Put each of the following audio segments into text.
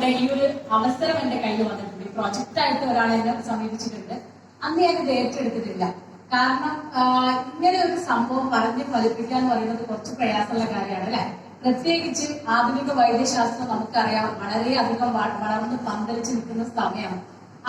ഈ ഒരു അവസരം എന്റെ കയ്യിൽ വന്നിട്ടുണ്ട്. പ്രോജക്റ്റ് ആയിട്ട് ഒരാൾ എന്നെ സമീപിച്ചിട്ടുണ്ട്. അന്ന് ഞാൻ ഇത് ഏറ്റെടുത്തിട്ടില്ല. കാരണം ഇങ്ങനെ ഒരു സംഭവം പറഞ്ഞ് ഫലിപ്പിക്കുക എന്ന് പറയുന്നത് കുറച്ച് പ്രയാസമുള്ള കാര്യമാണ് അല്ലെ? പ്രത്യേകിച്ച് ആധുനിക വൈദ്യശാസ്ത്രം നമുക്കറിയാം വളരെയധികം വളർന്ന് പന്തലിച്ച് നിൽക്കുന്ന സമയമാണ്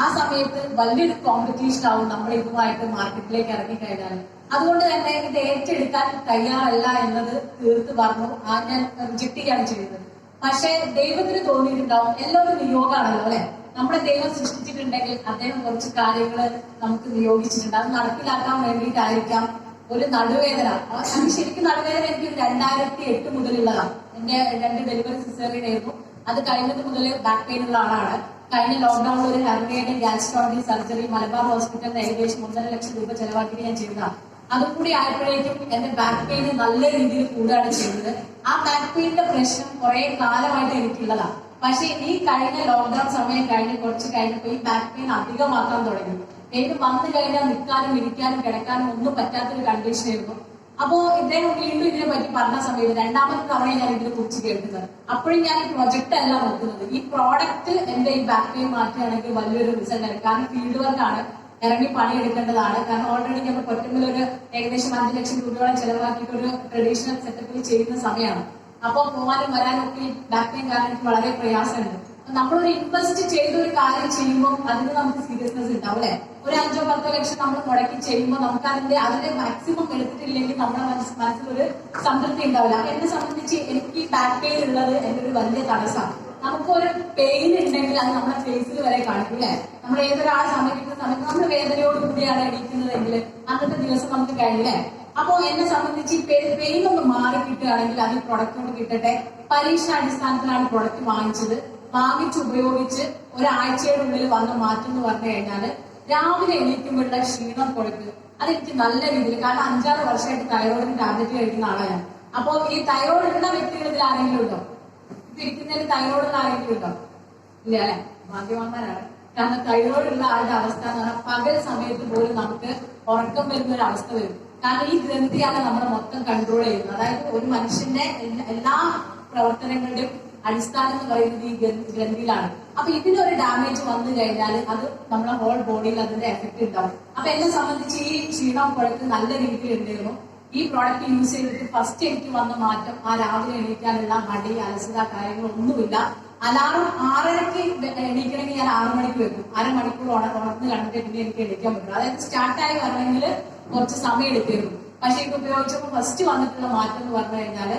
ആ സമയത്ത് വലിയൊരു കോമ്പറ്റീഷൻ ആവും നമ്മൾ ഇതുമായിട്ട് മാർക്കറ്റിലേക്ക് ഇറങ്ങി കഴിഞ്ഞാൽ. അതുകൊണ്ട് തന്നെ ഇത് ഏറ്റെടുക്കാൻ തയ്യാറല്ല എന്നത് തീർത്ത് പറഞ്ഞു. ആ ഞാൻ റിജക്ട് ചെയ്യാണ് ചെയ്തത്. പക്ഷേ ദൈവത്തിന് തോന്നിയിട്ടുണ്ടാവും എല്ലാവരും നിയോഗമാണല്ലോ അല്ലെ? നമ്മുടെ ദൈവം സൃഷ്ടിച്ചിട്ടുണ്ടെങ്കിൽ അദ്ദേഹം കുറച്ച് കാര്യങ്ങൾ നമുക്ക് നിയോഗിച്ചിട്ടുണ്ട്. അത് നടപ്പിലാക്കാൻ വേണ്ടിയിട്ടായിരിക്കാം ഒരു നടുവേദന. അത് ശരിക്കും നടുവേദന എനിക്ക് രണ്ടായിരത്തി എട്ട് മുതലുള്ളതാണ്. എന്റെ രണ്ട് ഡെലിവറി സിസേറിയൻ ആയിരുന്നു. അത് കഴിഞ്ഞത് മുതൽ ബാക്ക് പെയിൻ ഉള്ള ആളാണ്. കഴിഞ്ഞ ലോക്ക്ഡൌണിൽ ഒരു ഹെർണിയുടെ ഗ്യാസ്ട്രോളജി സർജറി മലബാർ ഹോസ്പിറ്റലിൽ ഏകദേശം ഒന്നര ലക്ഷം രൂപ ചെലവാക്കിയിട്ട് ഞാൻ ചെയ്തതാണ്. അതും കൂടി ആയപ്പോഴേക്കും എന്റെ ബാക്ക് പെയിൻ നല്ല രീതിയിൽ കൂടുകയാണ് ചെയ്തത്. ആ ബാക്ക് പെയിനിന്റെ പ്രശ്നം കുറെ കാലമായിട്ട് എനിക്കുള്ളതാണ് പക്ഷെ ഈ കഴിഞ്ഞ ലോക്ക്ഡൌൺ സമയം കഴിഞ്ഞ് കുറച്ച് കഴിഞ്ഞപ്പോ ഈ ബാക്ക് പെയിൻ അധികമാക്കാൻ തുടങ്ങി. എനിക്ക് വന്നു കഴിഞ്ഞാൽ നിൽക്കാനും ഇരിക്കാനും കിടക്കാനും ഒന്നും പറ്റാത്തൊരു കണ്ടീഷൻ ആയിരുന്നു. അപ്പോ ഇദ്ദേഹം വീണ്ടും ഇതിനെ പറ്റി പറഞ്ഞ സമയത്ത് രണ്ടാമത്തെ തവണ ഞാൻ ഇതിനെ കുറിച്ച് കേൾക്കുന്നത്. അപ്പോഴും ഞാൻ ഈ പ്രൊജക്ട് അല്ല നോക്കുന്നത്. ഈ പ്രോഡക്റ്റ് എന്റെ ഈ ബാക്ക് പെയിൻ മാറ്റുകയാണെങ്കിൽ വലിയൊരു റിസൾട്ട് ആണ് കാരണം ഫീൽഡ് വർക്കാണ് ഇറങ്ങി പണിയെടുക്കേണ്ടതാണ്. കാരണം ഓൾറെഡി ഞങ്ങൾ കൊറ്റമ്പിൽ ഒരു ഏകദേശം അഞ്ച് ലക്ഷം രൂപയോളം ചെലവാക്കിയിട്ട് ഒരു ട്രഡീഷണൽ സെറ്റപ്പിൽ ചെയ്യുന്ന സമയമാണ്. അപ്പോൾ പോകാനും വരാനും ഒക്കെ ബാക്ക് പെയിൻ കാരണം വളരെ പ്രയാസമുണ്ട്. നമ്മളൊരു ഇൻവെസ്റ്റ് ചെയ്ത ഒരു കാര്യം ചെയ്യുമ്പോൾ അതിന് നമുക്ക് സീരിയസ്നെസ് ഉണ്ടാവും അല്ലെ? ഒരു അഞ്ചോ പത്തോ ലക്ഷം നമ്മൾ മുടക്കി ചെയ്യുമ്പോൾ നമുക്ക് അതിന്റെ അതിന്റെ മാക്സിമം എടുത്തിട്ടില്ലെങ്കിൽ നമ്മുടെ മനസ്സ് മനസ്സിലൊരു സംതൃപ്തി ഉണ്ടാവില്ല. എന്നെ സംബന്ധിച്ച് എനിക്ക് ബാക്ക് പെയിൻ ഉള്ളത് എന്റെ ഒരു വലിയ തടസ്സമാണ്. നമുക്കൊരു പെയിൻ ഉണ്ടെങ്കിൽ അത് നമ്മുടെ ഫേസിൽ വരെ കാണിക്കും അല്ലെ? നമ്മൾ ഏതൊരാളെ സമീപിക്കുന്ന സമയത്ത് നമ്മൾ വേദനയോട് കൂടിയാണ് ഇരിക്കുന്നതെങ്കിൽ അന്നത്തെ ദിവസം നമുക്ക് കഴിയില്ലേ അപ്പോ എന്നെ സംബന്ധിച്ച് ഈ പെയിൻ ഒന്ന് മാറി കിട്ടുകയാണെങ്കിൽ അത് പ്രൊഡക്റ്റോട് കിട്ടട്ടെ. പരീക്ഷണാടിസ്ഥാനത്തിലാണ് പ്രൊഡക്റ്റ് വാങ്ങിച്ചത്. വാങ്ങിച്ച് ഉപയോഗിച്ച് ഒരാഴ്ചയുടെ ഉള്ളിൽ വന്ന മാറ്റം എന്ന് പറഞ്ഞു കഴിഞ്ഞാൽ രാവിലെ എണീക്കുമ്പോഴുള്ള ക്ഷീണം അത് അതെനിക്ക് നല്ല രീതിയിൽ കാരണം അഞ്ചാറ് വർഷമായിട്ട് തൈറോയിഡിന് ടാബ്ലറ്റ് കഴിക്കുന്ന ആളാണ് അപ്പോ ഈ തൈറോയിഡ് ഉള്ള വ്യക്തികൾ ആരെങ്കിലും ഉണ്ടോ? ഇപ്പൊ ഇരിക്കുന്നതിൽ തൈറോയിഡ് ആയിരിക്കുമല്ലോ ഇല്ല അല്ലെ? ഭാഗ്യവാന്മാരാണ്. കാരണം തൈറോയിഡ് ഉള്ള ആളുടെ അവസ്ഥ എന്ന് പറഞ്ഞാൽ പകൽ സമയത്ത് പോലും നമുക്ക് ഉറക്കം വരുന്ന ഒരു അവസ്ഥ വരും. കാരണം ഈ ഗ്രന്ഥിയാണ് നമ്മുടെ മൊത്തം കൺട്രോൾ ചെയ്യുന്നത്. അതായത് ഒരു മനുഷ്യന്റെ എല്ലാ- പ്രവർത്തനങ്ങളുടെയും അടിസ്ഥാനം എന്ന് പറയുന്നത് ഈ ഗ്രന്ഥി- ഗ്രന്ഥിയിലാണ്. അപ്പൊ ഒരു ഡാമേജ് വന്നു കഴിഞ്ഞാൽ അത് നമ്മുടെ ഹോൾ ബോഡിയിൽ അതിന്റെ എഫക്ട് ഉണ്ടാവും. അപ്പൊ എന്നെ സംബന്ധിച്ച് ഈ ക്ഷീണം കുഴക്ക് നല്ല രീതിയിൽ ഉണ്ടായിരുന്നു. ഈ പ്രോഡക്റ്റ് യൂസ് ചെയ്തിട്ട് ഫസ്റ്റ് എനിക്ക് വന്ന മാറ്റം ആ രാവിലെ എണീക്കാനുള്ള മടി അലസത കാര്യങ്ങളൊന്നുമില്ല അലാറം ആറരയ്ക്ക് എണീക്കണമെങ്കിൽ ഞാൻ ആറു മണിക്ക് വെക്കും. അരമണിക്കൂർ ഉണ ഉണർന്ന് കണ്ടിട്ട് പിന്നെ എനിക്ക് എണീക്കാൻ പറ്റും അതായത് സ്റ്റാർട്ടായി വരണമെങ്കിൽ കുറച്ച് സമയം എടുത്തിരുന്നു പക്ഷെ ഇത് ഉപയോഗിച്ചപ്പോൾ ഫസ്റ്റ് വന്നിട്ടുള്ള മാറ്റം എന്ന് പറഞ്ഞു കഴിഞ്ഞാൽ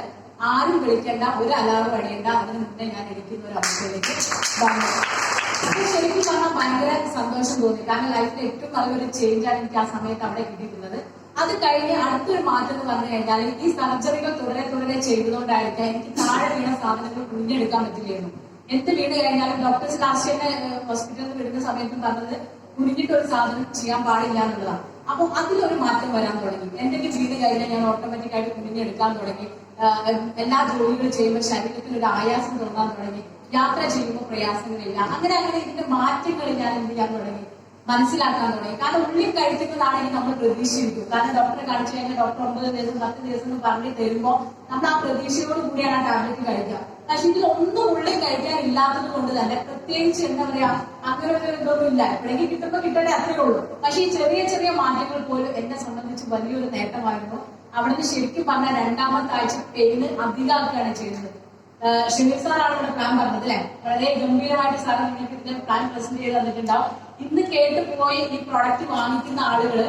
ആരും വിളിക്കേണ്ട ഒരു അലാറം അടിയണ്ട. അതിന് മുന്നേ ഞാൻ എണീക്കുന്ന ഒരു അവസ്ഥയിലേക്ക് വന്നു. ശരിക്കും പറഞ്ഞാൽ ഭയങ്കര സന്തോഷം തോന്നി. കാരണം ലൈഫിൽ ഏറ്റവും നല്ലൊരു ചേഞ്ചാണ് എനിക്ക് ആ സമയത്ത് അവിടെ കിട്ടിയിട്ടുള്ളത്. അത് കഴിഞ്ഞ് അടുത്തൊരു മാറ്റം എന്ന് പറഞ്ഞു കഴിഞ്ഞാൽ ഈ സർജറികൾ തുടരെ തുടരെ ചെയ്തുകൊണ്ടായിരിക്കാം എനിക്ക് താഴെ വീണ സാധനങ്ങൾ കുഞ്ഞെടുക്കാൻ പറ്റില്ലായിരുന്നു. എന്ത് വീണ് കഴിഞ്ഞാലും ഡോക്ടേഴ്സ് തന്നെ ഹോസ്പിറ്റലിൽ നിന്ന് വിടുന്ന സമയത്തും പറഞ്ഞത് കുഞ്ഞിട്ട് ഒരു സാധനം ചെയ്യാൻ പാടില്ല എന്നുള്ളതാണ്. അപ്പൊ അതിലൊരു മാറ്റം വരാൻ തുടങ്ങി. എന്തെങ്കിലും വീണ് കഴിഞ്ഞാൽ ഞാൻ ഓട്ടോമാറ്റിക് ആയിട്ട് കുനിഞ്ഞെടുക്കാൻ തുടങ്ങി. എല്ലാ ജോലികളും ചെയ്യുമ്പോൾ ശരീരത്തിൽ ഒരു ആയാസം തോന്നാൻ തുടങ്ങി. യാത്ര ചെയ്യുമ്പോൾ പ്രയാസങ്ങളില്ല. അങ്ങനെ അങ്ങനെ ഇതിന്റെ മാറ്റങ്ങൾ ഞാൻ എന്ത് ചെയ്യാൻ തുടങ്ങി? മനസ്സിലാക്കാൻ തുടങ്ങി. കാരണം ഉള്ളിൽ കഴിക്കുന്നതാണെങ്കിൽ നമ്മൾ പ്രതീക്ഷിക്കും കാരണം ഡോക്ടറെ കാണിച്ചു കഴിഞ്ഞാൽ ഡോക്ടർ ഒമ്പത് ദിവസം പത്ത് ദിവസം എന്ന് പറഞ്ഞ് തരുമ്പോൾ നമ്മൾ ആ പ്രതീക്ഷയോട് കൂടിയാണ് ആ ടാബ്ലറ്റ് കഴിക്കുക. പക്ഷെ ഇതിൽ ഒന്നും ഉള്ളിൽ കഴിക്കാൻ ഇല്ലാത്തത് കൊണ്ട് തന്നെ പ്രത്യേകിച്ച് എന്താ പറയാ അങ്ങനെ ഒരു ഇതൊന്നും ഇല്ല. എപ്പോഴെങ്കിലും കിട്ടുമ്പോൾ കിട്ടണേ അത്രേ ഉള്ളൂ. പക്ഷെ ഈ ചെറിയ ചെറിയ മാറ്റങ്ങൾ പോലും എന്നെ സംബന്ധിച്ച് വലിയൊരു നേട്ടമായിരുന്നു. അവിടുന്ന് ശരിക്കും പറഞ്ഞ രണ്ടാമത്തെ ആഴ്ച പെയിന് അധികമാക്കുകയാണ് ചെയ്യുന്നത്. ഷമീർ സാറാണ് ഇവിടെ പ്ലാൻ പറഞ്ഞത് അല്ലെ? വളരെ ഗംഭീരമായിട്ട് സാർ നിങ്ങൾക്ക് ഇതിന്റെ പ്ലാൻ പ്രസന്റ് ചെയ്ത് തന്നിട്ടുണ്ടാവും. ഇന്ന് കേട്ട് പോയി ഈ പ്രോഡക്റ്റ് വാങ്ങിക്കുന്ന ആളുകൾ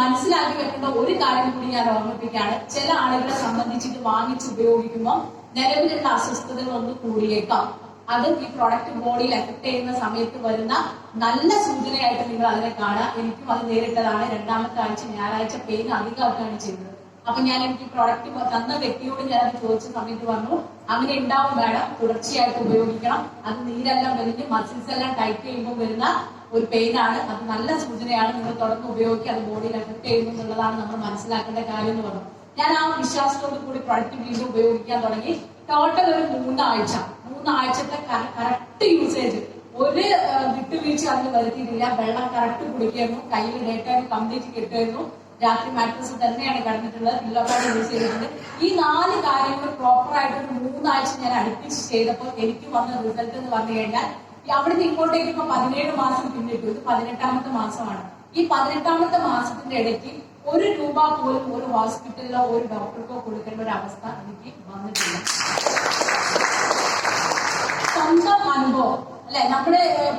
മനസ്സിലാക്കി വെക്കേണ്ട ഒരു കാര്യം കൂടി ഞാൻ ഓർമ്മിപ്പിക്കുകയാണ്. ചില ആളുകളെ സംബന്ധിച്ചിട്ട് വാങ്ങിച്ച് ഉപയോഗിക്കുമ്പോൾ നിലവിലുള്ള അസ്വസ്ഥതകൾ ഒന്ന് കൂടിയേക്കാം. അത് ഈ പ്രോഡക്റ്റ് ബോഡിയിൽ എഫക്ട് ചെയ്യുന്ന സമയത്ത് വരുന്ന നല്ല സൂചനയായിട്ട് നിങ്ങൾ അതിനെ കാണുക. എനിക്കും അത് നേരിട്ടതാണ്. രണ്ടാമത്തെ ആഴ്ച ഞായറാഴ്ച പെയിൻ അധികമാക്കുകയാണ് ചെയ്യുന്നത്. അപ്പൊ ഞാൻ എനിക്ക് പ്രോഡക്റ്റ് തന്ന വ്യക്തിയോട് ഞാൻ അത് ചോദിച്ച സമയത്ത് പറഞ്ഞു അങ്ങനെ ഉണ്ടാവും മാഡം തുടർച്ചയായിട്ട് ഉപയോഗിക്കണം. അത് നീരെല്ലാം വലിഞ്ഞ് മസിൽസ് എല്ലാം ടൈറ്റ് ചെയ്യുമ്പോൾ വരുന്ന ഒരു പെയിൻ ആണ്. അത് നല്ല സൂചനയാണ്. നിങ്ങൾ തുടർന്ന് ഉപയോഗിക്കുക. അത് ബോഡിയിൽ എഫക്ട് ചെയ്യുന്നു എന്നുള്ളതാണ് നമ്മൾ മനസ്സിലാക്കേണ്ട കാര്യം എന്ന് പറഞ്ഞു. ഞാൻ ആ വിശ്വാസത്തോട് കൂടി പ്രൊഡക്റ്റ് വീണ്ടും ഉപയോഗിക്കാൻ തുടങ്ങി. ടോട്ടൽ ഒരു മൂന്നാഴ്ച. മൂന്നാഴ്ചത്തെ കറക്റ്റ് യൂസേജ് ഒരു വിട്ടുവീഴ്ച അതിന് വരുത്തിയിട്ടില്ല. വെള്ളം കറക്റ്റ് കുടിക്കായിരുന്നു കയ്യിൽ ഡേറ്റ കംപ്ലീറ്റ് കിട്ടുമായിരുന്നു രാത്രി മാട്രസ് തന്നെയാണ് കിടന്നിട്ടുള്ളത്. പാഡ് യൂസ് ചെയ്തിട്ടുണ്ട്. ഈ നാല് കാര്യങ്ങൾ പ്രോപ്പർ ആയിട്ട് ഒരു മൂന്നാഴ്ച ഞാൻ അടുപ്പിച്ച് ചെയ്തപ്പോൾ എനിക്ക് വന്ന റിസൾട്ട് എന്ന് പറഞ്ഞു കഴിഞ്ഞാൽ അവിടുന്ന് ഇങ്ങോട്ടേക്ക് ഇപ്പൊ പതിനേഴ് മാസം പിന്നിട്ടു. ഇത് പതിനെട്ടാമത്തെ മാസമാണ്. ഈ പതിനെട്ടാമത്തെ മാസത്തിന്റെ ഇടയ്ക്ക് ഒരു രൂപ പോലും ഒരു ഹോസ്പിറ്റലിലോ ഒരു ഡോക്ടർക്കോ കൊടുക്കേണ്ട ഒരു അവസ്ഥ എനിക്ക് വന്നിട്ടില്ല. സ്വന്തം അനുഭവം. അല്ലെ? നമ്മൾ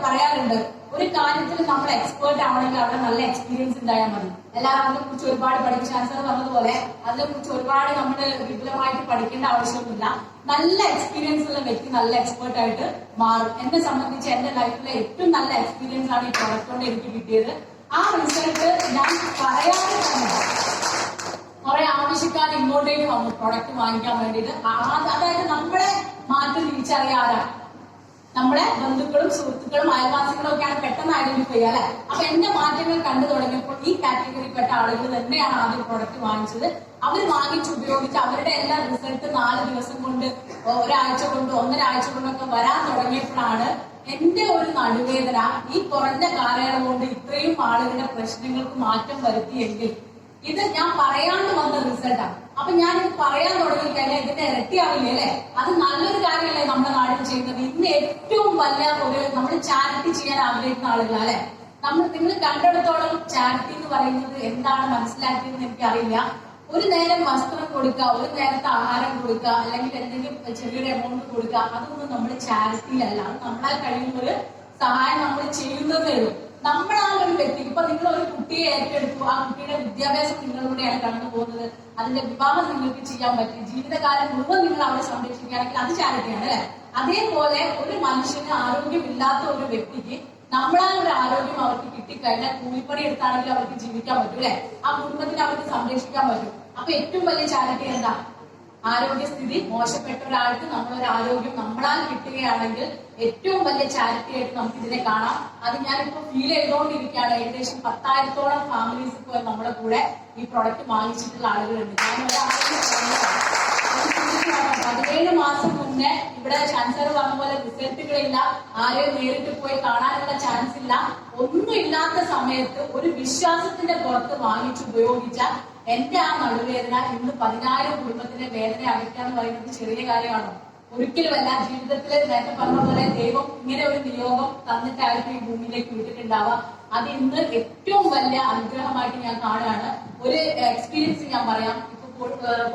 പറയാറുണ്ട് ഒരു കാര്യത്തിൽ നമ്മൾ എക്സ്പേർട്ട് ആവണമെങ്കിൽ അവിടെ നല്ല എക്സ്പീരിയൻസ് ഉണ്ടായാൽ മതി. എല്ലാവരും അതിനെ കുറിച്ച് ഒരുപാട് പഠിക്കും ചാൻസർ പറഞ്ഞതുപോലെ അതിനെ കുറിച്ച് ഒരുപാട് നമ്മൾ വിപുലമായിട്ട് പഠിക്കേണ്ട ആവശ്യമൊന്നുമില്ല. നല്ല എക്സ്പീരിയൻസ് ഉള്ള വ്യക്തി നല്ല എക്സ്പേർട്ട് ആയിട്ട് മാറും. എന്നെ സംബന്ധിച്ച് എന്റെ ലൈഫിലെ ഏറ്റവും നല്ല എക്സ്പീരിയൻസ് ആണ് ഈ പ്രൊഡക്റ്റ് കൊണ്ട് എനിക്ക് കിട്ടിയത്. ആ റിസൾട്ട് ഞാൻ പറയാതെ തന്നെ കുറെ ആവശ്യക്കാർ ഇങ്ങോട്ടേക്ക് വന്നു പ്രൊഡക്റ്റ് വാങ്ങിക്കാൻ വേണ്ടിയിട്ട്. അതായത് നമ്മളെ മാറ്റം തിരിച്ചറിയാതെ നമ്മളെ ബന്ധുക്കളും സുഹൃത്തുക്കളും അയൽവാസികളും ഒക്കെയാണ് പെട്ടെന്ന് ഐഡന്റിഫൈ ചെയ്യുക അല്ലെ? അപ്പൊ എന്റെ മാറ്റങ്ങൾ കണ്ടു തുടങ്ങിയപ്പോൾ ഈ കാറ്റഗറിയിൽപ്പെട്ട ആളുകൾ തന്നെയാണ് ആദ്യം പ്രൊഡക്റ്റ് വാങ്ങിച്ചത്. അവർ വാങ്ങിച്ച് ഉപയോഗിച്ച് അവരുടെ എല്ലാ റിസൾട്ട് നാല് ദിവസം കൊണ്ട് ഒരാഴ്ച കൊണ്ട് ഒന്നര ആഴ്ച കൊണ്ടൊക്കെ വരാൻ തുടങ്ങിയപ്പോഴാണ് എന്റെ ഒരു നടുവേദന ഈ കുറഞ്ഞ കാലയളവ് കൊണ്ട് ഇത്രയും ആളുകളുടെ പ്രശ്നങ്ങൾക്ക് മാറ്റം വരുത്തിയെങ്കിൽ ഇത് ഞാൻ പറയാണ്ട് വന്ന റിസൾട്ടാണ് അപ്പൊ ഞാൻ ഇത് പറയാൻ തുടങ്ങി കഴിഞ്ഞാൽ ഇതിന്റെ ഇരട്ടിയാവില്ലേ അല്ലെ? അത് നല്ലൊരു കാര്യമല്ലേ നമ്മുടെ നാട്ടിൽ ചെയ്യുന്നത്. ഇന്ന് ഏറ്റവും വലിയ ഒരു നമ്മൾ ചാരിറ്റി ചെയ്യാൻ ആഗ്രഹിക്കുന്ന ആളുകൾ അല്ലെ? നമ്മൾ നിങ്ങൾ കണ്ടെടുത്തോളം ചാരിറ്റി എന്ന് പറയുന്നത് എന്താണ് മനസ്സിലാക്കിയതെന്ന് എനിക്കറിയില്ല. ഒരു നേരം വസ്ത്രം കൊടുക്കുക ഒരു നേരത്തെ ആഹാരം കൊടുക്കുക അല്ലെങ്കിൽ എന്തെങ്കിലും ചെറിയൊരു എമൗണ്ട് കൊടുക്കുക അതൊന്നും നമ്മൾ ചാരിറ്റിയിലല്ല അത് നമ്മളാൽ കഴിയുന്ന ഒരു സഹായം നമ്മൾ ചെയ്യുന്നതേ ഉള്ളൂ. നമ്മളാ ഒരു വ്യക്തി കുട്ടിയെ ഏറ്റെടുത്തു. ആ കുട്ടിയുടെ വിദ്യാഭ്യാസം നിങ്ങളിലൂടെയാണ് കടന്നു പോകുന്നത്. അതിന്റെ വിവാഹം നിങ്ങൾക്ക് ചെയ്യാൻ പറ്റും. ജീവിതകാലം മുഴുവൻ നിങ്ങൾ അവരെ സംരക്ഷിക്കുകയാണെങ്കിൽ അത് ചാരിറ്റിയാണ് അല്ലെ? അതേപോലെ ഒരു മനുഷ്യന് ആരോഗ്യമില്ലാത്ത ഒരു വ്യക്തിക്ക് നമ്മളാൽ ഒരു ആരോഗ്യം അവർക്ക് കിട്ടിക്കഴിഞ്ഞാൽ കൂലിപ്പണി എടുത്താണെങ്കിൽ അവർക്ക് ജീവിക്കാൻ പറ്റും അല്ലെ? ആ കുടുംബത്തിന് അവർക്ക് സംരക്ഷിക്കാൻ പറ്റും. അപ്പൊ ഏറ്റവും വലിയ ചാരിറ്റി എന്താ? ആരോഗ്യസ്ഥിതി മോശപ്പെട്ട ഒരാൾക്ക് നമ്മളൊരു ആരോഗ്യം നമ്മളാൽ കിട്ടുകയാണെങ്കിൽ ഏറ്റവും വലിയ ചാരിറ്റി ആയിട്ട് നമുക്ക് ഇതിനെ കാണാം. അത് ഞാനിപ്പോ ഫീൽ ചെയ്തുകൊണ്ടിരിക്കുകയാണ്. ഏകദേശം പത്തായിരത്തോളം ഫാമിലീസ് ഇപ്പോൾ നമ്മുടെ കൂടെ ഈ പ്രൊഡക്റ്റ് വാങ്ങിച്ചിട്ടുള്ള ആളുകളുണ്ട്. പതിനേഴ് മാസം മുന്നേ ഇവിടെ ചാൻസർ പറഞ്ഞ പോലെ റിസൾട്ടുകളില്ല ആരെയും നേരിട്ട് പോയി കാണാനുള്ള ചാൻസ് ഇല്ല. ഒന്നും ഇല്ലാത്ത സമയത്ത് ഒരു വിശ്വാസത്തിന്റെ പുറത്ത് വാങ്ങിച്ച് ഉപയോഗിച്ച എന്റെ ആ നടുവേദന ഇന്ന് പതിനായിരം കുടുംബത്തിന്റെ വേദന അകറ്റുക എന്ന് പറയുന്നത് ചെറിയ കാര്യമാണോ? ഒരിക്കലുമല്ല ജീവിതത്തിലെ നേരത്തെ പറഞ്ഞ പോലെ ദൈവം ഇങ്ങനെ ഒരു നിയോഗം തന്നിട്ടായിരിക്കും ഈ ഭൂമിയിലേക്ക് വിട്ടിട്ടുണ്ടാവുക അത് ഇന്ന് ഏറ്റവും വലിയ അനുഗ്രഹമായിട്ട് ഞാൻ കാണുകയാണ്. ഒരു എക്സ്പീരിയൻസ് ഞാൻ പറയാം. ഇപ്പൊ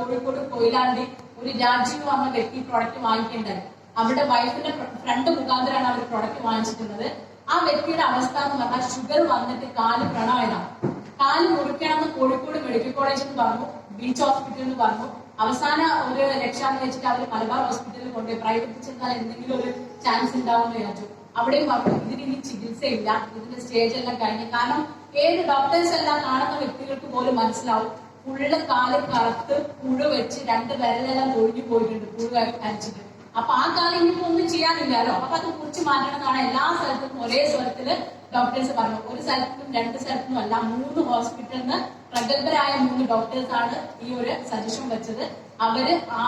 കോഴിക്കോട് കൊയിലാണ്ടി ഒരു രാജീവ് വന്ന വ്യക്തി പ്രൊഡക്റ്റ് വാങ്ങിക്കേണ്ടത്. അവരുടെ വൈഫിന്റെ ഫ്രണ്ട് മുഖാന്തരമാണ് അവർ പ്രൊഡക്റ്റ് വാങ്ങിച്ചിട്ടുള്ളത്. ആ വ്യക്തിയുടെ അവസ്ഥ എന്ന് പറഞ്ഞാൽ ഷുഗർ വന്നിട്ട് കാൽ പ്രണമായതാണ് കാൽ മുറിക്കണമെന്ന് കോഴിക്കോട് മെഡിക്കൽ കോളേജ് എന്ന് പറഞ്ഞു ബീച്ച് ഹോസ്പിറ്റൽ എന്ന് പറഞ്ഞു. അവസാന ഒരു രക്ഷാന്ന് വെച്ചിട്ട് അവർ മലബാർ ഹോസ്പിറ്റലിൽ കൊണ്ടുപോയി. പ്രൈവറ്റ് ചെന്നാൽ എന്തെങ്കിലും ഒരു ചാൻസ് ഉണ്ടാവും എന്ന് വിചാരിച്ചു. അവിടെയും പറഞ്ഞു ഇതിന് ഇനി ചികിത്സയില്ല ഇതിന്റെ സ്റ്റേജ് എല്ലാം കഴിഞ്ഞു. കാരണം ഏത് ഡോക്ടേഴ്സ് എല്ലാം കാണുന്ന വ്യക്തികൾക്ക് പോലും മനസ്സിലാവും. ഫുള്ള് കാൽ കറുത്ത് പുഴു വെച്ച് രണ്ട് വിരലെല്ലാം തൊഴിഞ്ഞു പോയിട്ടുണ്ട് പുഴു അരിച്ചിട്ട് അപ്പൊ ആ കാലം ഇനിയിപ്പോ ഒന്നും ചെയ്യാനില്ലല്ലോ. അപ്പൊ അത് കുറിച്ച് മാറ്റണമെന്നാണ് എല്ലാ സ്ഥലത്തും ഒരേ സ്വരത്തിൽ ഡോക്ടേഴ്സ് പറഞ്ഞു. ഒരു സ്ഥലത്തും രണ്ട് സ്ഥലത്തും അല്ല മൂന്ന് ഹോസ്പിറ്റലിൽ നിന്ന് പ്രഗത്ഭരായ മൂന്ന് ഡോക്ടേഴ്സാണ് ഈ ഒരു സജഷൻ വെച്ചത്. അവർ ആ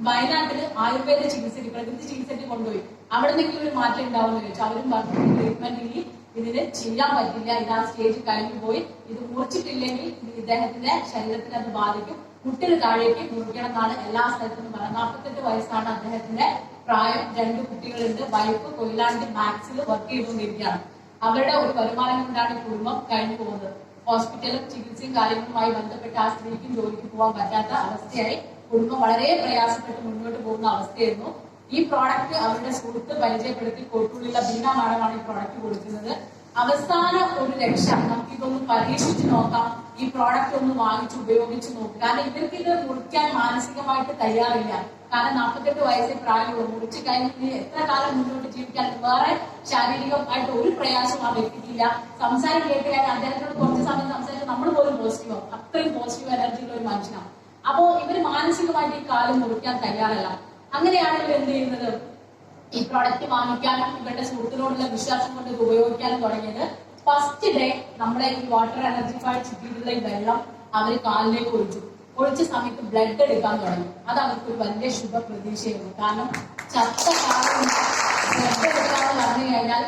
വയനാട്ടിൽ ആയുർവേദ ചികിത്സയ്ക്ക് പ്രകൃതി ചികിത്സയ്ക്ക് കൊണ്ടുപോയി. അവിടെ നിന്നെങ്കിലും ഒരു മാറ്റം ഉണ്ടാവുമെന്ന് ചോദിച്ചു. അവരും പറഞ്ഞു ട്രീറ്റ്മെന്റ് ഇനി ഇതിന് ചെയ്യാൻ പറ്റില്ല. ഇത് ആ സ്റ്റേജ് കഴിഞ്ഞു പോയി. ഇത് മുറിച്ചിട്ടില്ലെങ്കിൽ ഇദ്ദേഹത്തിന്റെ ശരീരത്തിന് അത് ബാധിക്കും. മുട്ടിന് താഴേക്ക് മുറിക്കണം എന്നാണ് എല്ലാ സ്ഥലത്തും പറയുന്നത് നാൽപ്പത്തെട്ട് വയസ്സാണ് അദ്ദേഹത്തിന്റെ പ്രായം. രണ്ട് കുട്ടികളുണ്ട്. വൈഫ് കൊയിലാണ്ടി മാക്സിൽ വർക്ക് ചെയ്തുകൊണ്ടിരിക്കുകയാണ്. അവരുടെ ഒരു വരുമാനം കൊണ്ടാണ് കുടുംബം കഴിഞ്ഞു പോകുന്നത്. ഹോസ്പിറ്റലും ചികിത്സയും കാര്യങ്ങളുമായി ബന്ധപ്പെട്ട് ആ സ്ത്രീക്കും ജോലിക്ക് പോകാൻ പറ്റാത്ത അവസ്ഥയായി കുടുംബം വളരെ പ്രയാസപ്പെട്ട് മുന്നോട്ട് പോകുന്ന അവസ്ഥയായിരുന്നു. ഈ പ്രോഡക്റ്റ് അവരുടെ സുഹൃത്ത് പരിചയപ്പെടുത്തി കോട്ടൂളിലുള്ള ബീന മാഡമാണ് ഈ പ്രോഡക്റ്റ് കൊടുക്കുന്നത്. അവസാന ഒരു രക്ഷ നമുക്ക് ഇതൊന്ന് പരീക്ഷിച്ചു നോക്കാം. ഈ പ്രോഡക്റ്റ് ഒന്ന് വാങ്ങിച്ച് ഉപയോഗിച്ച് നോക്കുക കാരണം ഇവർക്ക് ഇത് മുറിക്കാൻ മാനസികമായിട്ട് തയ്യാറില്ല. കാരണം നാൽപ്പത്തെട്ട് വയസ്സിൽ പ്രായമുള്ളൂ. മുറിച്ച് കഴിഞ്ഞ് എത്ര കാലം മുന്നോട്ട് ജീവിക്കാൻ വേറെ ശാരീരികമായിട്ട് ഒരു പ്രയാസവും ആ വ്യക്തിക്കില്ല. സംസാരം കേട്ട് അദ്ദേഹത്തോട് കുറച്ച് സമയം സംസാരിച്ച് നമ്മൾ പോലും പോസിറ്റീവ് ആവും അത്രയും പോസിറ്റീവ് എനർജിയുള്ള ഒരു മനുഷ്യനാണ്. അപ്പോ ഇവർ മാനസികമായിട്ട് ഈ കാലം മുറിക്കാൻ തയ്യാറല്ല. അങ്ങനെയാണ് ഇവർ എന്ത് ചെയ്യുന്നത്? ഈ പ്രോഡക്റ്റ് വാങ്ങിക്കാനും ഇവരുടെ സുഹൃത്തിനോടുള്ള വിശ്വാസം കൊണ്ട് ഉപയോഗിക്കാനും തുടങ്ങിയത്. ഫസ്റ്റ് ഡേ നമ്മളെ ഈ വാട്ടർ എനർജിഫൈഡ് ചുറ്റിയിട്ടുള്ള ഈ വെള്ളം അവർ കാലിലേക്ക് ഒഴിച്ചു. ഒഴിച്ച സമയത്ത് ബ്ലഡ് എടുക്കാൻ തുടങ്ങി. അത് അവർക്ക് ഒരു വലിയ ശുഭ പ്രതീക്ഷയായിരുന്നു കാരണം ചത്ത കാലം ബ്ലഡ് എടുക്കാന്ന് പറഞ്ഞു കഴിഞ്ഞാൽ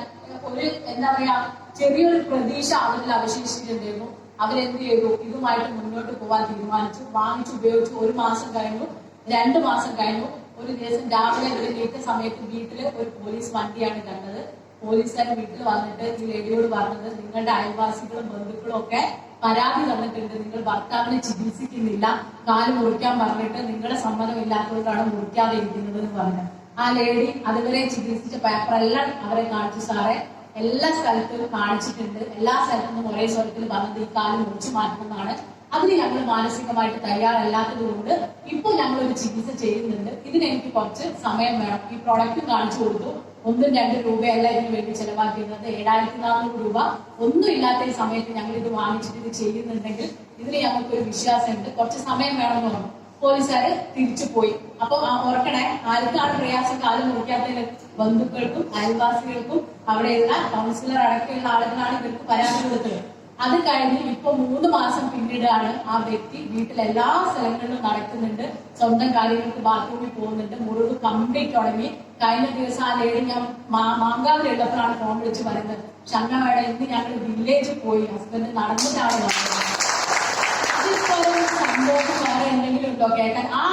ഒരു എന്താ പറയാ ചെറിയൊരു പ്രതീക്ഷ അവരിൽ അവശേഷിച്ചിട്ടുണ്ടായിരുന്നു. അവരെന്ത് ചെയ്തു? ഇതുമായിട്ട് മുന്നോട്ട് പോകാൻ തീരുമാനിച്ചു. വാങ്ങിച്ചു ഉപയോഗിച്ചു ഒരു മാസം കഴിഞ്ഞു രണ്ട് മാസം കഴിഞ്ഞു. ഒരു ദിവസം രാവിലെ ഒരു സമയത്ത് വീട്ടിൽ ഒരു പോലീസ് വണ്ടിയാണ് കണ്ടത്. പോലീസുകാർ വീട്ടിൽ വന്നിട്ട് ഈ ലേഡിയോട് പറഞ്ഞത് നിങ്ങളുടെ അയൽവാസികളും ബന്ധുക്കളും ഒക്കെ പരാതി തന്നിട്ടുണ്ട്. നിങ്ങൾ ഭർത്താവിനെ ചികിത്സിക്കുന്നില്ല. കാൽ മുറിക്കാൻ പറഞ്ഞിട്ട് നിങ്ങളുടെ സമ്മതമില്ലാത്തതുകൊണ്ടാണ് മുറിക്കാതെ ഇരിക്കുന്നത് എന്ന് പറഞ്ഞു ആ ലേഡി അതുവരെ ചികിത്സിച്ച പേപ്പറെല്ലാം അവരെ കാണിച്ചു സാറേ. എല്ലാ സ്ഥലത്തും കാണിച്ചിട്ടുണ്ട്. എല്ലാ സ്ഥലത്തും ഒരേ സ്വരത്തിൽ പറഞ്ഞത് ഈ കാൽ മുറിച്ചു മാറ്റുന്നതാണ് അതിന് ഞങ്ങൾ മാനസികമായിട്ട് തയ്യാറല്ലാത്തത് കൊണ്ട് ഇപ്പോൾ ഞങ്ങൾ ഒരു ചികിത്സ ചെയ്യുന്നുണ്ട്. ഇതിന് എനിക്ക് കുറച്ച് സമയം വേണം. ഈ പ്രോഡക്റ്റ് കാണിച്ചു കൊടുത്തു. ഒന്നും രണ്ട് രൂപയല്ല ഇതിന് വേണ്ടി ചെലവാക്കിയിരുന്നത് ഏഴായിരത്തി നാനൂറ് രൂപ. ഒന്നും ഇല്ലാത്ത ഈ സമയത്ത് ഞങ്ങൾ ഇത് വാങ്ങിച്ചിട്ട് ഇത് ചെയ്യുന്നുണ്ടെങ്കിൽ ഇതിന് ഞങ്ങൾക്ക് ഒരു വിശ്വാസമുണ്ട്. കുറച്ച് സമയം വേണമെന്ന് പറഞ്ഞു. പോലീസുകാര് തിരിച്ചു പോയി. അപ്പൊ ഓർക്കണേ ആർക്കാണ് പ്രയാസം കാലം മുറിക്കാത്തതിന് ബന്ധുക്കൾക്കും അയൽവാസികൾക്കും അവിടെയുള്ള കൗൺസിലർ അടക്കമുള്ള ആളുകളാണ് ഇവർക്ക് പരാതി കൊടുത്തത്. അത് കഴിഞ്ഞ് ഇപ്പൊ മൂന്ന് മാസം പിന്നിടാണ് ആ വ്യക്തി വീട്ടിൽ എല്ലാ സ്ഥലങ്ങളിലും നടക്കുന്നുണ്ട്. സ്വന്തം കാര്യങ്ങൾക്ക് ബാത്റൂമിൽ പോകുന്നുണ്ട്. മുറിവ് കംപ്ലീറ്റ് തുടങ്ങി. കഴിഞ്ഞ ദിവസം ആ ലേഡി ഞാൻ മാങ്കാവിലുള്ളപ്പോഴാണ് ഫോൺ വിളിച്ച് പറയുന്നത്. ഷങ്ങമേട ഇന്ന് ഞങ്ങൾ വില്ലേജിൽ പോയി. ഹസ്ബൻഡ് നടന്നിട്ടാണ് സന്തോഷം വേറെ എന്തെങ്കിലും ഉണ്ടോ കേൾക്കാൻ ആ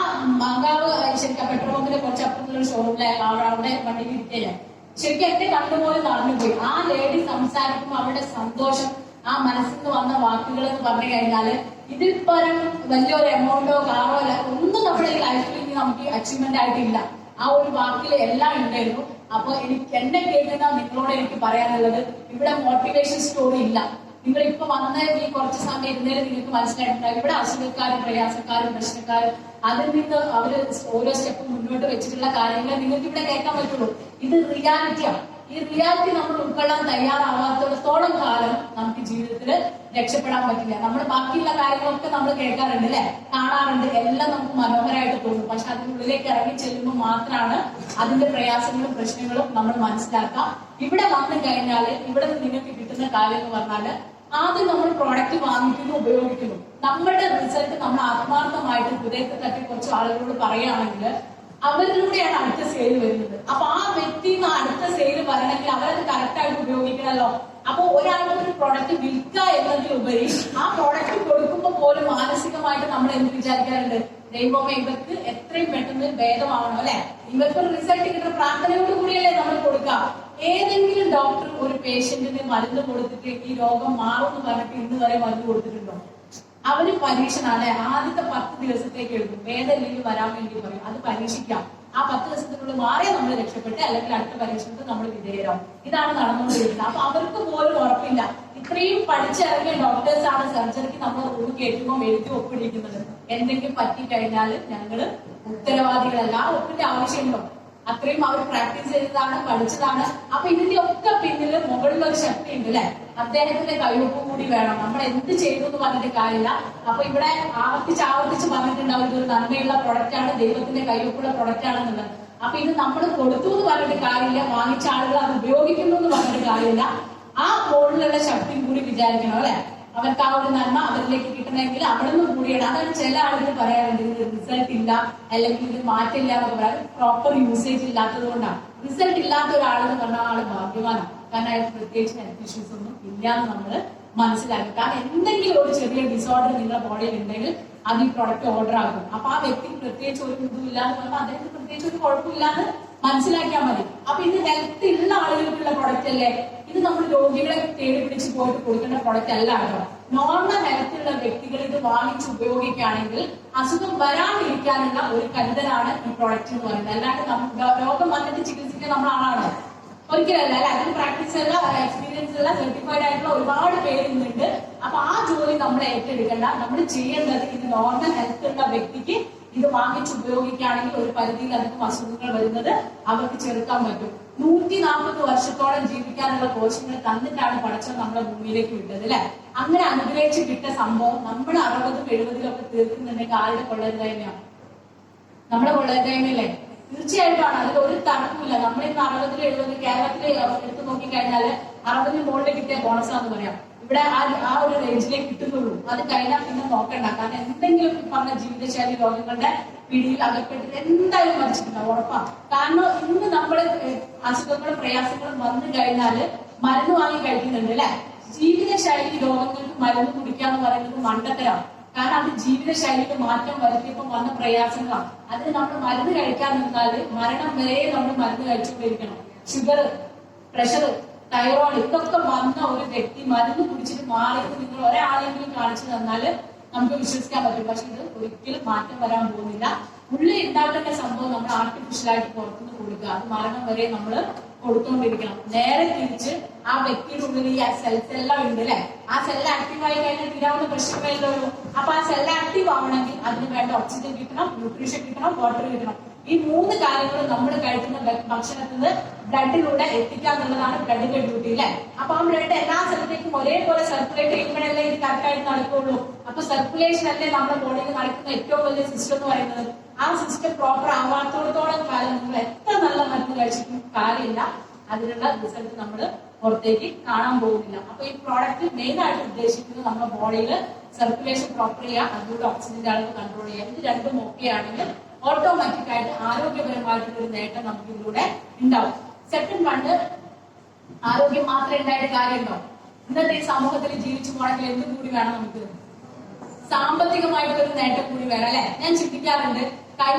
മാങ്കാവ് ശരിക്കും പെട്രോൾ പമ്പിന്റെ കുറച്ച് അപ്പുറത്തുള്ള ഷോറൂമിലെ അവിടെ വണ്ടിയിൽ ഇരിക്കുകയാണ്. ശരിക്കും എന്റെ കണ്ടുപോലെ നടന്നുപോയി. ആ ലേഡി സംസാരിക്കുമ്പോൾ അവരുടെ സന്തോഷം ആ മനസ്സിൽ നിന്ന് വന്ന വാക്കുകൾ എന്ന് പറഞ്ഞു കഴിഞ്ഞാൽ ഇതിൽ പരം വലിയൊരു എമൗണ്ടോ കാറോ അല്ല ഒന്നും നമ്മുടെ ലൈഫിൽ ഇനി നമുക്ക് അച്ചീവ്മെന്റ് ആയിട്ടില്ല. ആ ഒരു വാക്കിൽ എല്ലാം ഉണ്ടായിരുന്നു. അപ്പൊ എനിക്ക് എന്നെ കേൾക്കുന്ന നിങ്ങളോട് എനിക്ക് പറയാനുള്ളത് ഇവിടെ മോട്ടിവേഷൻ സ്റ്റോറി ഇല്ല. നിങ്ങൾ ഇപ്പൊ വന്ന ഈ കുറച്ച് സമയം ഇരുന്നേരം നിങ്ങൾക്ക് മനസ്സിലായിട്ടുണ്ടാവും. ഇവിടെ അസുഖക്കാരും പ്രയാസക്കാരും പ്രശ്നക്കാരും അതിൽ നിന്ന് അവർ ഓരോ സ്റ്റെപ്പ് മുന്നോട്ട് വെച്ചിട്ടുള്ള കാര്യങ്ങൾ നിങ്ങൾക്ക് ഇവിടെ കേൾക്കാൻ പറ്റുള്ളൂ. ഇത് റിയാലിറ്റിയാണ് ഈ റിയാലിറ്റി നമ്മൾ ഉൾക്കൊള്ളാൻ തയ്യാറാവാത്തിടത്തോളം കാലം നമുക്ക് ജീവിതത്തിൽ രക്ഷപ്പെടാൻ പറ്റില്ല. നമ്മൾ ബാക്കിയുള്ള കാര്യങ്ങളൊക്കെ നമ്മൾ കേൾക്കാറുണ്ട് അല്ലെ? കാണാറുണ്ട്. എല്ലാം നമുക്ക് മനോഹരമായിട്ട് തോന്നും. പക്ഷെ അതിനുള്ളിലേക്ക് ഇറങ്ങി ചെല്ലുമ്പോൾ മാത്രമാണ് അതിന്റെ പ്രയാസങ്ങളും പ്രശ്നങ്ങളും നമ്മൾ മനസ്സിലാക്കാം. ഇവിടെ വന്നു കഴിഞ്ഞാൽ ഇവിടെ നിങ്ങൾക്ക് കിട്ടുന്ന കാര്യം എന്ന് പറഞ്ഞാൽ ആദ്യം നമ്മൾ പ്രോഡക്റ്റ് വാങ്ങിക്കുന്നു ഉപയോഗിക്കുന്നു. നമ്മുടെ റിസൾട്ട് നമ്മൾ ആത്മാർത്ഥമായിട്ട് ഹൃദയത്തെ തട്ടി കുറച്ച് ആളുകളോട് പറയുകയാണെങ്കിൽ അവരിലൂടെയാണ് അടുത്ത സെയിൽ വരുന്നത്. അപ്പൊ ആ വ്യക്തി അടുത്ത സെയിൽ വരണമെങ്കിൽ അവരത് കറക്റ്റ് ആയിട്ട് ഉപയോഗിക്കണമല്ലോ. അപ്പൊ ഒരാൾക്ക് ഒരു പ്രോഡക്റ്റ് വിൽക്കുക എന്നതിലുപരി ആ പ്രോഡക്റ്റ് കൊടുക്കുമ്പോൾ പോലും മാനസികമായിട്ട് നമ്മൾ എന്ത് വിചാരിക്കാറുണ്ട്? ദൈവമേ ഇവർക്ക് എത്രയും പെട്ടെന്ന് ഭേദമാവണം അല്ലെ? ഇവർക്ക് റിസൾട്ട് കിട്ടുന്ന പ്രാർത്ഥനയോട് കൂടിയല്ലേ നമ്മൾ കൊടുക്കുക. ഏതെങ്കിലും ഡോക്ടർ ഒരു പേഷ്യന്റിന് മരുന്ന് കൊടുത്തിട്ട് ഈ രോഗം മാറും എന്ന് പറഞ്ഞിട്ട് ഇന്ന് വരെ മരുന്ന് കൊടുത്തിട്ടുണ്ടോ? അവർ പരീക്ഷണാണ് ആദ്യത്തെ പത്ത് ദിവസത്തേക്ക് എഴുതും വേദനയിലേക്ക് വരാൻ വേണ്ടി പറയും. അത് പരീക്ഷിക്കാം. ആ പത്ത് ദിവസത്തിനുള്ളിൽ മാറി നമ്മൾ രക്ഷപ്പെട്ട് അല്ലെങ്കിൽ അടുത്ത പരീക്ഷണത്തിൽ നമ്മൾ വിധേയരാവും. ഇതാണ് നടന്നുകൊണ്ടിരിക്കുന്നത്. അപ്പൊ അവർക്ക് പോലും ഉറപ്പില്ല. ഇത്രയും പഠിച്ചിറങ്ങിയ ഡോക്ടേഴ്സ് ആണ് സർജറിക്ക് നമ്മൾ റൂം കയറ്റുമ്പോൾ എഴുതി ഒപ്പിടിക്കുന്നത്. എന്തെങ്കിലും പറ്റിക്കഴിഞ്ഞാൽ ഞങ്ങൾ ഉത്തരവാദികളല്ല. ആ ഒപ്പിന്റെ ആവശ്യമുണ്ടോ? അത്രയും അവർ പ്രാക്ടീസ് ചെയ്തതാണ് പഠിച്ചതാണ്. അപ്പൊ ഇതിന്റെ ഒക്കെ പിന്നിൽ മുകളിൽ ഒരു ശക്തി ഉണ്ട് അല്ലെ അദ്ദേഹത്തിന്റെ കഴിവ് കൂടി വേണം. നമ്മൾ എന്ത് ചെയ്തു എന്ന് പറഞ്ഞിട്ട് കാര്യമില്ല. അപ്പൊ ഇവിടെ ആവർത്തിച്ച് ആവർത്തിച്ച് പറഞ്ഞിട്ടുണ്ടാവും ഇതൊരു നന്മയുള്ള പ്രൊഡക്റ്റ് ആണ് ദൈവത്തിന്റെ കയ്യൊപ്പുള്ള പ്രൊഡക്റ്റ് ആണെന്നുള്ളത്. അപ്പൊ ഇത് നമ്മൾ കൊടുത്തു എന്ന് പറഞ്ഞിട്ട് കാര്യമില്ല. വാങ്ങിച്ച ആളുകൾ അത് ഉപയോഗിക്കുന്നു എന്ന് പറഞ്ഞിട്ട് കാര്യമില്ല. ആ മുകളിലുള്ള ശക്തിയും കൂടി വിചാരിക്കണം അല്ലെ? അവർക്ക് ആ ഒരു നന്മ അവരിലേക്ക് കിട്ടണമെങ്കിൽ അവിടെ നിന്ന് കൂടിയാണ്. അതാണ് ചില ആളുകൾ പറയാറുണ്ട് ഇത് റിസൾട്ട് ഇല്ല അല്ലെങ്കിൽ ഇത് മാറ്റില്ല എന്നൊക്കെ പറയാം പ്രോപ്പർ യൂസേജ് ഇല്ലാത്തത് കൊണ്ടാണ്. റിസൾട്ട് ഇല്ലാത്ത ഒരാളെന്ന് പറഞ്ഞാൽ ആൾ ഭാഗ്യവാനാണ്. കാരണം അയാൾക്ക് പ്രത്യേകിച്ച് ഹെൽത്ത് ഇഷ്യൂസ് ഒന്നും ഇല്ല എന്ന് നമ്മൾ മനസ്സിലാക്കും കാരണം എന്തെങ്കിലും ഒരു ചെറിയ ഡിസോർഡർ നിങ്ങളുടെ ബോഡിയിൽ ഉണ്ടെങ്കിൽ അത് ഈ പ്രോഡക്റ്റ് ഓർഡർ ആകും. അപ്പൊ ആ വ്യക്തിക്ക് പ്രത്യേകിച്ച് ഒരു ഇതും ഇല്ലാന്ന് പറഞ്ഞാൽ അദ്ദേഹത്തിന് പ്രത്യേകിച്ച് ഒരു കുഴപ്പമില്ലാന്ന് മനസ്സിലാക്കിയാൽ മതി. അപ്പൊ ഇത് ഹെൽത്ത് ഉള്ള ആളുകൾക്കുള്ള പ്രൊഡക്റ്റ് അല്ലേ? ഇത് നമ്മൾ രോഗികളെ തേടി പിടിച്ച് പോയിട്ട് കൊടുക്കേണ്ട പ്രൊഡക്റ്റ് അല്ല കേട്ടോ. നോർമൽ ഹെൽത്തുള്ള വ്യക്തികൾ ഇത് വാങ്ങിച്ച് ഉപയോഗിക്കുകയാണെങ്കിൽ അസുഖം വരാതിരിക്കാനുള്ള ഒരു കരുതലാണ് ഈ പ്രൊഡക്റ്റ് എന്ന് പറയുന്നത്. അല്ലാണ്ട് രോഗം വന്നിട്ട് ചികിത്സിക്കാൻ നമ്മൾ ആളാണ്? ഒരിക്കലല്ല അല്ലെ. അതിന് പ്രാക്ടീസ് ഉള്ള എക്സ്പീരിയൻസ് ഉള്ള സർട്ടിഫൈഡ് ആയിട്ടുള്ള ഒരുപാട് പേര് ഇന്നുണ്ട്. അപ്പൊ ആ ജോലി നമ്മൾ ഏറ്റെടുക്കണ്ട. നമ്മൾ ചെയ്യേണ്ടത് ഇത് നോർമൽ ഹെൽത്ത് ഉള്ള വ്യക്തിക്ക് ഇത് വാങ്ങിച്ച് ഉപയോഗിക്കുകയാണെങ്കിൽ ഒരു പരിധിയിൽ അധികം അസുഖങ്ങൾ വരുന്നത് അവർക്ക് ചെറുക്കാൻ പറ്റും. നൂറ്റി നാൽപ്പത് വർഷത്തോളം ജീവിക്കാനുള്ള കോശങ്ങൾ തന്നിട്ടാണ് പടച്ചവൻ നമ്മുടെ ഭൂമിയിലേക്ക് വിട്ടത് അല്ലെ? അങ്ങനെ അനുഗ്രഹിച്ച് വിട്ട സംഭവം നമ്മൾ അറുപതും എഴുപതിലും ഒക്കെ തീർക്കുന്നുണ്ടെങ്കിൽ ആരുടെ കൊള്ളരുതായ്മയാണ് നമ്മുടെ കൊള്ളരുതായ്മയല്ലേ തീർച്ചയായിട്ടും ആണ് അതിൽ ഒരു തർക്കമില്ല നമ്മളിന്ന് അറുപതിൽ എഴുപതിൽ കേരളത്തിൽ എടുത്തു നോക്കിക്കഴിഞ്ഞാൽ അറുപതിന് മുകളിൽ കിട്ടിയ ബോണസാന്ന് പറയാം. ഇവിടെ ആ ആ ഒരു റേഞ്ചിലേക്ക് കിട്ടുന്നുള്ളൂ. അത് കഴിഞ്ഞാൽ പിന്നെ നോക്കണ്ട. കാരണം എന്തെങ്കിലും പറഞ്ഞ ജീവിതശൈലി രോഗങ്ങളുടെ പിടിയിൽ അകപ്പെട്ടിട്ട് എന്തായാലും മരിച്ചിട്ടുണ്ടാവും ഉറപ്പാണ് കാരണം ഇന്ന് നമ്മൾ അസുഖങ്ങളും പ്രയാസങ്ങളും വന്നു കഴിഞ്ഞാൽ മരുന്ന് വാങ്ങി കഴിക്കുന്നുണ്ട് അല്ലെ? ജീവിതശൈലി രോഗങ്ങൾക്ക് മരുന്ന് കുടിക്കുക എന്ന് പറയുന്നത് മണ്ടത്തരാണ്. കാരണം അത് ജീവിതശൈലിക്ക് മാറ്റം വരുത്തിയപ്പോൾ വന്ന പ്രയാസങ്ങളാണ്. അതിന് നമ്മൾ മരുന്ന് കഴിക്കാൻ നിന്നാൽ മരണം വരെ നമ്മൾ മരുന്ന് കഴിച്ചുകൊണ്ടിരിക്കണം. ഷുഗർ പ്രഷർ തൈറോയ്ഡ് ഇതൊക്കെ വന്ന ഒരു വ്യക്തി മരുന്ന് കുടിച്ചിട്ട് മാറിയിട്ട് നിങ്ങൾ ഒരാളെങ്കിലും കാണിച്ചു തന്നാൽ നമുക്ക് വിശ്വസിക്കാൻ പറ്റും. പക്ഷെ ഇത് ഒരിക്കലും മാറ്റം വരാൻ പോകുന്നില്ല. ഉള്ളിൽ ഉണ്ടാക്കേണ്ട സംഭവം നമ്മൾ ആർട്ടിഫിഷ്യലായിട്ട് പുറത്തുനിന്ന് കൊടുക്കുക. അത് മരണം വരെ നമ്മൾ കൊടുത്തോണ്ടിരിക്കണം. നേരെ തിരിച്ച് ആ വ്യക്തിയുടെ ഉള്ളിൽ ഈ സെൽസ് എല്ലാം ഉണ്ട് അല്ലെ? ആ സെല്ല് ആക്റ്റീവ് ആയി കഴിഞ്ഞാൽ തീരാവുന്ന പ്രശ്നമേ ഉള്ളൂ. അപ്പൊ ആ സെൽ ആക്റ്റീവ് ആവണമെങ്കിൽ അതിന് വേണ്ട ഓക്സിജൻ കിട്ടണം ന്യൂട്രീഷൻ കിട്ടണം വാട്ടർ കിട്ടണം. ഈ മൂന്ന് കാര്യങ്ങളും നമ്മൾ കഴിക്കുന്ന ഭക്ഷണത്തിൽ ബ്ലഡിലൂടെ എത്തിക്കുക എന്നുള്ളതാണ് ബ്ലഡിന്റെ ഡ്യൂട്ടി അല്ലെ അപ്പൊ ആ ബ്ലഡ് എല്ലാ സ്ഥലത്തേക്കും ഒരേപോലെ സർക്കുലേറ്റ് ചെയ്യുമ്പോഴല്ലേ ഇത് കറക്റ്റ് ആയിട്ട് നടക്കുള്ളൂ. അപ്പൊ സർക്കുലേഷൻ അല്ലേ നമ്മുടെ ബോഡിയിൽ നടക്കുന്ന ഏറ്റവും വലിയ സിസ്റ്റം എന്ന് പറയുന്നത്? ആ സിസ്റ്റം പ്രോപ്പർ ആവാത്തോടത്തോളം കാലം നിങ്ങൾ എത്ര നല്ല മരുന്ന് കഴിച്ചിട്ടും കാര്യമില്ല. അതിനുള്ള റിസൾട്ട് നമ്മൾ പുറത്തേക്ക് കാണാൻ പോകുന്നില്ല. അപ്പൊ ഈ പ്രോഡക്റ്റ് മെയിൻ ആയിട്ട് ഉദ്ദേശിക്കുന്നത് നമ്മുടെ ബോഡിയിൽ സർക്കുലേഷൻ പ്രോപ്പർ ചെയ്യുക അതിലൂടെ ഓക്സിജന്റെ അളവ് കൺട്രോൾ ചെയ്യുക ഇത് രണ്ടും ഓക്കെ ആണെങ്കിൽ ഓട്ടോമാറ്റിക് ആയിട്ട് ആരോഗ്യപരമായിട്ടുള്ള ഒരു നേട്ടം നമുക്ക് ഇതിലൂടെ ഉണ്ടാവും. സെക്കൻഡ് വണ്ട് ആരോഗ്യം മാത്രമേ ഉണ്ടായിട്ട് കാര്യമുണ്ടോ? ഇന്നത്തെ ഈ സമൂഹത്തിൽ ജീവിച്ചു പോകണമെങ്കിൽ എന്തും കൂടി വേണം നമുക്ക്? സാമ്പത്തികമായിട്ടുള്ള ഒരു നേട്ടം കൂടി വേണം അല്ലെ? ഞാൻ ചിന്തിക്കാറുണ്ട്